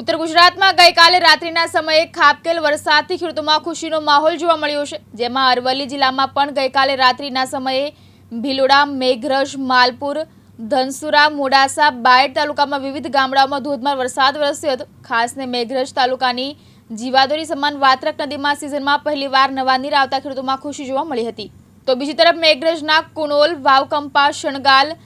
ઉત્તર ગુજરાતમાં ગઈકાલે રાત્રિના સમયે ખાબકેલ વરસાદથી ખેડૂતોમાં ખુશીનો માહોલ જોવા મળ્યો છે. જેમાં અરવલ્લી જિલ્લામાં પણ ગઈકાલે રાત્રિના સમયે ભીલોડા, મેઘરજ, માલપુર, ધનસુરા, મોડાસા, બાયડ તાલુકામાં વિવિધ ગામડાઓમાં ધોધમાર વરસાદ વરસ્યો હતો. ખાસને મેઘરજ તાલુકાની જીવાદોરી સમાન વાત્રક નદીમાં સિઝનમાં પહેલીવાર નવા નીર આવતા ખેડૂતોમાં ખુશી જોવા મળી હતી. તો બીજી તરફ મેઘરજના કુણોલ, વાવકંપા, શણગાલ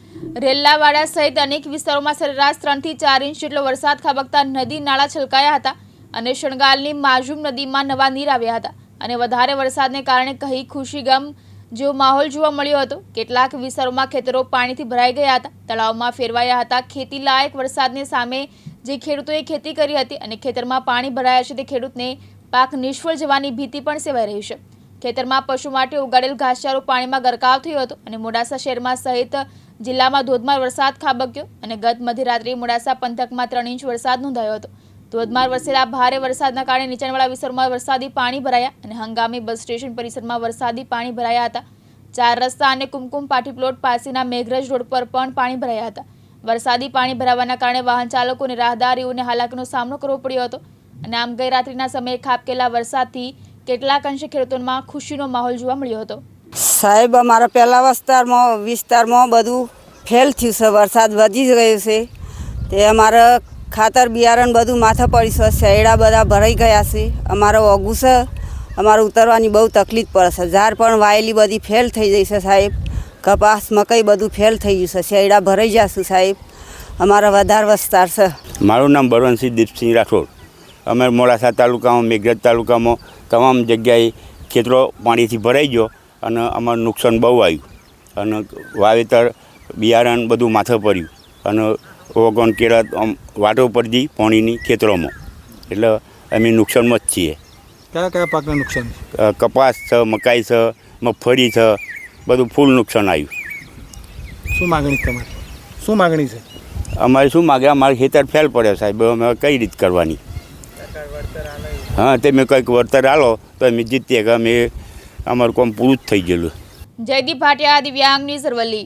રેલ્લાવાડા સહિત અનેક વિસ્તારોમાં સરેરાશ ત્રણથી ચાર ઇંચ જેટલો વરસાદ ખાબકતા નદી નાળા છલકાયા હતા અને શણગાલની માજુમ નદીમાં નવા નીર આવ્યા હતા અને વધારે વરસાદને કારણે કહી ખુશીગમ જેવો માહોલ જોવા મળ્યો હતો. કેટલાક વિસ્તારોમાં ખેતરો પાણીથી ભરાઈ ગયા હતા. તળાવમાં ફેરવાયા હતા. ખેતી લાયક વરસાદને સામે જે ખેડૂતોએ ખેતી કરી હતી અને ખેતરમાં પાણી ભરાયા છે તે ખેડૂતને પાક નિષ્ફળ જવાની ભીતિ પણ સેવાઈ રહી છે. ખેતરમાં પશુ માટે ઉગાડેલ ઘાસચારો પાણીમાં ગરકાવ થયો હતો અને મોડાસા શહેરમાં સહિત જિલ્લામાં ધોધમાર વરસાદ ખાબક્યો અને ગત મધ્યરાત્રિએ મોડાસા પંથકમાં ત્રણ ઇંચ વરસાદ નોંધાયો હતો. ધોધમાર વરસેલા ભારે વરસાદના કારણે નીચાણવાળા વિસ્તારોમાં વરસાદી પાણી ભરાયા અને હંગામી બસ સ્ટેશન પરિસરમાં વરસાદી પાણી ભરાયા હતા. ચાર રસ્તા અને કુમકુમ પાટી પ્લોટ પાસેના મેઘરજ રોડ પર પણ પાણી ભરાયા હતા. વરસાદી પાણી ભરાવાના કારણે વાહન ચાલકો અને રાહદારીઓને હાલાકીનો સામનો કરવો પડ્યો હતો અને આમ ગઈ રાત્રિના સમયે ખાબકેલા વરસાદથી કેટલાક અંશે ખેડૂતોમાં ખુશીનો માહોલ જોવા મળ્યો હતો. સાહેબ અમારા પહેલા વિસ્તારમાં વિસ્તારમાં બધું ફેલ થયું છે. વરસાદ વધી ગયો છે. તે અમારે ખાતર બિયારણ બધું માથા પડ્યું છે. શેડા બધા ભરાઈ ગયા છે. અમારો ઓગું છે. અમારે ઉતરવાની બહુ તકલીફ પડે છે. ઝાડ પણ વાયેલી બધી ફેલ થઈ જઈ છે સાહેબ. કપાસ મકઈ બધું ફેલ થઈ ગયું છે. શેરડા ભરાઈ જશે સાહેબ. અમારા વધારે વિસ્તાર છે. મારું નામ બળવંતસિંહ દીપસિંહ રાઠોડ. અમે મોડાસા તાલુકામાં મેઘરજ તાલુકામાં તમામ જગ્યાએ ખેતરો પાણીથી ભરાઈ ગયો અને અમારું નુકસાન બહુ આવ્યું. અને વાવેતર બિયારણ બધું માથે પડ્યું. અને ઓગણ કેળા આમ વાટો પડતી પાણીની ખેતરોમાં. એટલે અમે નુકસાનમાં જ છીએ. કયા કયા પાકને નુકસાન કપાસ છે મકાઈ છે મગફળી છે બધું ફૂલ નુકસાન આવ્યું. શું માગણી તમારી? શું માગણી છે? અમારે શું માગે? અમારે ખેતર ફેલ પડે સાહેબ. અમે કઈ રીત કરવાની? હા તમે કંઈક વળતર આલો તો અમે જીતીએ કે અમે અમારું કામ પૂરું જ થઈ ગયેલું. જયદીપ ભાટિયા દિવ્યાંગની સરવલ્લી